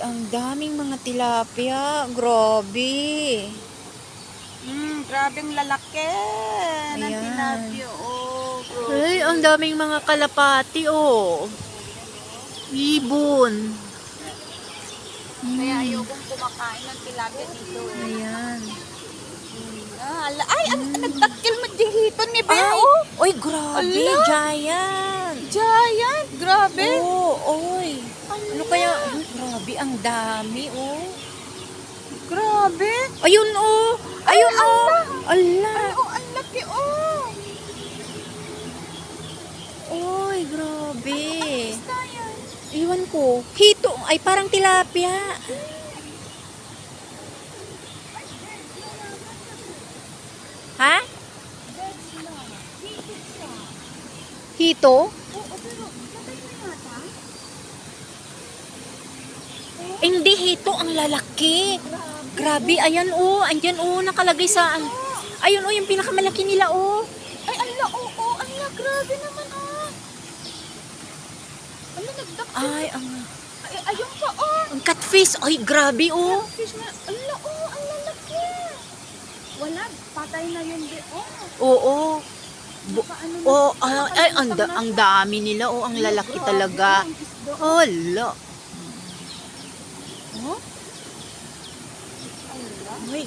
ang daming mga tilapia. Grabe. Mm, grabing lalaki. Ng Ayan. tilapia. Oh, bro. Ay, ang daming mga kalapati, oh. Ibon. Kaya Mm. ayokong kumakain ng tilapia dito. eh. Ayan. Ah, ala- ay, ang nagtakil mo dihiton ni. Ay, Oh, oy, grabe, Ala. giant. giant. Grabe. Oh, oy. Ano kaya? Ay, grabe, ang dami, oh. Grabe. Ayun, oh. Ayun, oh. Ala. Ay, oh, ang laki, oh. Oy, grabe. Yan. Iwan ko. Hito. Ay, parang tilapia. Ha? Hito? Oo, pero patay na yata. Eh, Hindi, hito. Ang lalaki. Grabe, ayan oh. Andyan oh, nakalagay sa... Ayun oh, yung pinakamalaki nila oh. Ay, ala, oo, oh, ala, grabe naman, ah. Ala, nagtakil. Ay, ang... Ay, ayun pa, oh. Ang catfish. Ay, grabe oh. Fish na, ala, oh, ang lalaki. Wala, patay na yun, di, oh. Oo. Bu- Paano na- Oh, ah, ay, ang, da- ang dami nila oh. Ang lalaki talaga. ang isda. Oh? Ay.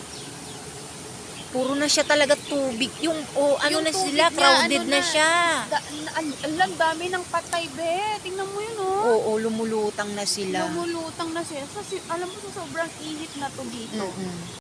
Puro na siya talaga tubig. Yung, oh, ano Yung na sila, niya, crowded ano na, na. siya. Na, ang dami ng patay, be. Tingnan mo yun, oh. Oo, lumulutang na sila. Lumulutang na siya. Sa, si- alam mo, sa sobrang ihit na to dito. Mm-mm.